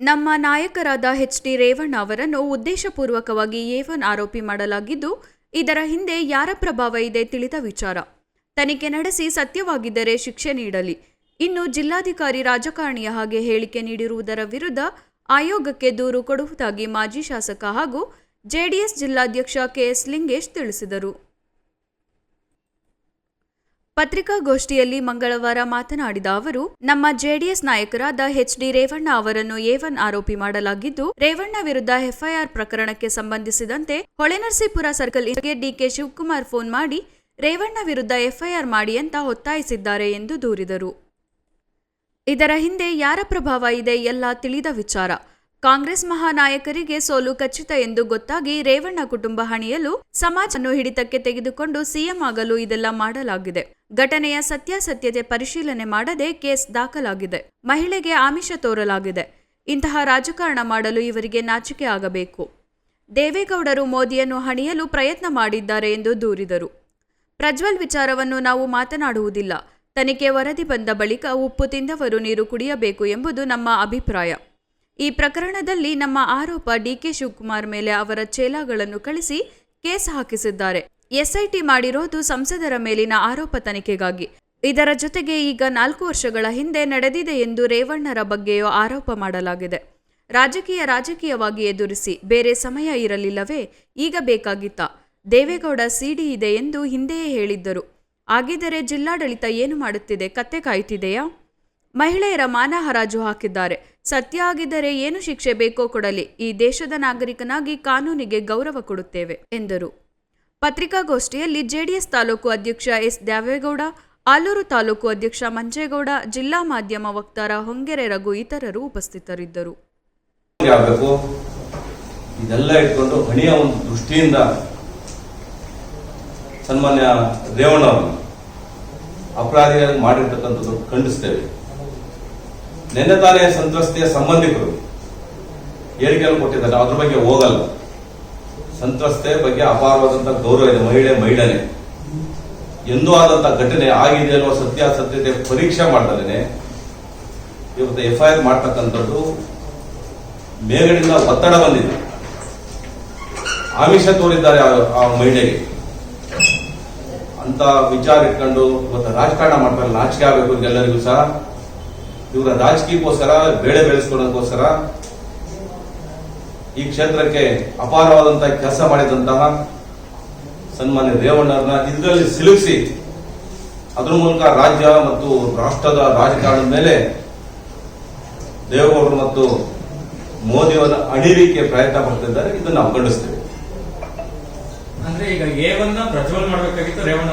ನಮ್ಮ ನಾಯಕರಾದ H D Revanna ಅವರನ್ನು ಉದ್ದೇಶಪೂರ್ವಕವಾಗಿ ಏವನ್ ಆರೋಪಿ ಮಾಡಲಾಗಿದ್ದು, ಇದರ ಹಿಂದೆ ಯಾರ ಪ್ರಭಾವ ಇದೆ ತಿಳಿದ ವಿಚಾರ. ತನಿಖೆ ನಡೆಸಿ ಸತ್ಯವಾಗಿದ್ದರೆ ಶಿಕ್ಷೆ ನೀಡಲಿ. ಇನ್ನು ಜಿಲ್ಲಾಧಿಕಾರಿ ರಾಜಕಾರಣಿಯ ಹಾಗೆ ಹೇಳಿಕೆ ನೀಡಿರುವುದರ ವಿರುದ್ಧ ಆಯೋಗಕ್ಕೆ ದೂರು ಕೊಡುವುದಾಗಿ ಮಾಜಿ ಶಾಸಕ ಹಾಗೂ ಜೆಡಿಎಸ್ ಜಿಲ್ಲಾಧ್ಯಕ್ಷ ಕೆಎಸ್ ಲಿಂಗೇಶ್ ತಿಳಿಸಿದರು. ಪತ್ರಿಕಾಗೋಷ್ಠಿಯಲ್ಲಿ ಮಂಗಳವಾರ ಮಾತನಾಡಿದ ಅವರು, ನಮ್ಮ ಜೆಡಿಎಸ್ ನಾಯಕರಾದ ಎಚ್ ಡಿ ರೇವಣ್ಣ ಅವರನ್ನು ಏವನ್ ಆರೋಪಿ ಮಾಡಲಾಗಿದ್ದು, ರೇವಣ್ಣ ವಿರುದ್ಧ ಎಫ್ಐಆರ್ ಪ್ರಕರಣಕ್ಕೆ ಸಂಬಂಧಿಸಿದಂತೆ Holenarasipura circle D K Shivakumar phone ಮಾಡಿ, ರೇವಣ್ಣ ವಿರುದ್ಧ ಎಫ್ಐಆರ್ ಮಾಡಿ ಅಂತ ಒತ್ತಾಯಿಸಿದ್ದಾರೆ ಎಂದು ದೂರಿದರು. ಇದರ ಹಿಂದೆ ಯಾರ ಪ್ರಭಾವ ಇದೆ ಎಲ್ಲ ತಿಳಿದ ವಿಚಾರ. ಕಾಂಗ್ರೆಸ್ ಮಹಾನಾಯಕರಿಗೆ ಸೋಲು ಖಚಿತ ಎಂದು ಗೊತ್ತಾಗಿ ರೇವಣ್ಣ ಕುಟುಂಬ ಹಣಿಯಲು ಸಮಾಜವನ್ನು ಹಿಡಿತಕ್ಕೆ ತೆಗೆದುಕೊಂಡು ಸಿಎಂ ಆಗಲು ಇದೆಲ್ಲ ಮಾಡಲಾಗಿದೆ. ಘಟನೆಯ ಸತ್ಯಾಸತ್ಯತೆ ಪರಿಶೀಲನೆ ಮಾಡದೆ ಕೇಸ್ ದಾಖಲಾಗಿದೆ. ಮಹಿಳೆಗೆ ಆಮಿಷ ತೋರಲಾಗಿದೆ. ಇಂತಹ ರಾಜಕಾರಣ ಮಾಡಲು ಇವರಿಗೆ ನಾಚಿಕೆ ಆಗಬೇಕು. ದೇವೇಗೌಡರು ಮೋದಿಯನ್ನು ಹಣಿಯಲು ಪ್ರಯತ್ನ ಮಾಡಿದ್ದಾರೆ ಎಂದು ದೂರಿದರು. ಪ್ರಜ್ವಲ್ ವಿಚಾರವನ್ನು ನಾವು ಮಾತನಾಡುವುದಿಲ್ಲ. ತನಿಖೆ ವರದಿ ಬಂದ ಬಳಿಕ ಉಪ್ಪು ತಿಂದವರು ನೀರು ಕುಡಿಯಬೇಕು ಎಂಬುದು ನಮ್ಮ ಅಭಿಪ್ರಾಯ. ಈ ಪ್ರಕರಣದಲ್ಲಿ ನಮ್ಮ ಆರೋಪ ಡಿಕೆ ಶಿವಕುಮಾರ್ ಮೇಲೆ ಅವರ ಚೇಲಾಗಳನ್ನು ಕಳಿಸಿ ಕೇಸ್ ಹಾಕಿಸಿದ್ದಾರೆ. ಎಸ್ಐಟಿ ಮಾಡಿರೋದು ಸಂಸದರ ಮೇಲಿನ ಆರೋಪ ತನಿಖೆಗಾಗಿ. ಇದರ ಜೊತೆಗೆ ಈಗ ನಾಲ್ಕು ವರ್ಷಗಳ ಹಿಂದೆ ನಡೆದಿದೆ ಎಂದು ರೇವಣ್ಣರ ಬಗ್ಗೆಯೂ ಆರೋಪ ಮಾಡಲಾಗಿದೆ. ರಾಜಕೀಯ ರಾಜಕೀಯವಾಗಿ ಎದುರಿಸಿ ಬೇರೆ ಸಮಯ ಇರಲಿಲ್ಲವೇ, ಈಗ ಬೇಕಾಗಿತ್ತ? ದೇವೇಗೌಡ ಸಿಡಿ ಇದೆ ಎಂದು ಹಿಂದೆಯೇ ಹೇಳಿದ್ದರು. ಆಗಿದ್ದರೆ ಜಿಲ್ಲಾಡಳಿತ ಏನು ಮಾಡುತ್ತಿದೆ? ಕತ್ತೆ ಕಾಯುತ್ತಿದೆಯಾ ಮಹಿಳೆಯರ ಮಾನ ಹಾಕಿದ್ದಾರೆ. ಸತ್ಯ ಆಗಿದ್ದರೆ ಏನು ಶಿಕ್ಷೆ ಬೇಕೋ ಕೊಡಲಿ. ಈ ದೇಶದ ನಾಗರಿಕನಾಗಿ ಕಾನೂನಿಗೆ ಗೌರವ ಕೊಡುತ್ತೇವೆ, ಎಂದರು. ಪತ್ರಿಕಾಗೋಷ್ಠಿಯಲ್ಲಿ ಜೆಡಿಎಸ್ ತಾಲೂಕು ಅಧ್ಯಕ್ಷ ಎಸ್. ದ್ಯಾವೇಗೌಡ ಆಲೂರು ತಾಲೂಕು ಅಧ್ಯಕ್ಷ ಮಂಜೇಗೌಡ, ಜಿಲ್ಲಾ ಮಾಧ್ಯಮ ವಕ್ತಾರ ಹೊಂಗೆರೆ ರಘು ಇತರರು ಉಪಸ್ಥಿತರಿದ್ದರು. ಇದೆಲ್ಲ ಇಟ್ಕೊಂಡು ಹಣಿಯ ಒಂದು ದೃಷ್ಟಿಯಿಂದ ಸನ್ಮಾನ್ಯ ರೇವಣ್ಣ ಅಪರಾಧಿಗಳನ್ನು ಮಾಡಿರ್ತಕ್ಕಂಥದ್ದು ಖಂಡಿಸ್ತೇವೆ. ನಿನ್ನೆ ತಾನೇ ಸಂತ್ರಸ್ತೆಯ ಸಂಬಂಧಿಕರು ಹೇಳಿಕೆಯನ್ನು ಕೊಟ್ಟಿದ್ದಾರೆ. ಅದ್ರ ಬಗ್ಗೆ ಹೋಗಲ್ಲ. ಸಂತ್ರಸ್ತೆ ಬಗ್ಗೆ ಅಪಾರವಾದಂತಹ ಗೌರವ ಇದೆ. ಮಹಿಳೆ ಮಹಿಳೆನೆ. ಎಂದೂ ಆದಂತಹ ಘಟನೆ ಆಗಿದೆ ಅನ್ನೋ ಸತ್ಯಾಸತ್ಯತೆ ಪರೀಕ್ಷೆ ಮಾಡ್ತಾರೇನೆ ಇವತ್ತು ಎಫ್ ಐ ಆರ್ ಮಾಡ್ತಕ್ಕಂಥದ್ದು ಮೇಗಡಿಂದ ಒತ್ತಡ ಬಂದಿದೆ. ಆಮಿಷ ತೋರಿದ್ದಾರೆ ಆ ಮಹಿಳೆಗೆ. ಅಂತ ವಿಚಾರ ಇಟ್ಕೊಂಡು ಇವತ್ತು ರಾಜಕಾರಣ ಮಾಡ್ತಾರೆ. ನಾಚಿಕೆ ಆಗಬೇಕು ಎಲ್ಲರಿಗೂ ಸಹ. ಇವರ ರಾಜಕೀಯಕ್ಕೋಸ್ಕರ, ಬೇಳೆ ಬೆಳೆಸ್ಕೊಳ್ಳೋದಕ್ಕೋಸ್ಕರ ಈ ಕ್ಷೇತ್ರಕ್ಕೆ ಅಪಾರವಾದಂತಹ ಕೆಲಸ ಮಾಡಿದಂತಹ ಸನ್ಮಾನ್ಯ ರೇವಣ್ಣರನ್ನ ಇದರಲ್ಲಿ ಸಿಲುಕಿಸಿ, ಅದರ ಮೂಲಕ ರಾಜ್ಯ ಮತ್ತು ರಾಷ್ಟ್ರದ ರಾಜಕಾರಣದ ಮೇಲೆ ದೇವೇಗೌಡರು ಮತ್ತು ಮೋದಿಯವರ ಅಣಿಲಿಕ್ಕೆ ಪ್ರಯತ್ನ ಪಡ್ತಿದ್ದಾರೆ ಇದನ್ನು ಖಂಡಿಸ್ತೇವೆ. ಅಂದ್ರೆ ಈಗ ಏವನ್ನ ಪ್ರಜ್ವಲ್ ಮಾಡಬೇಕಾಗಿತ್ತು, ರೇವಣ್ಣ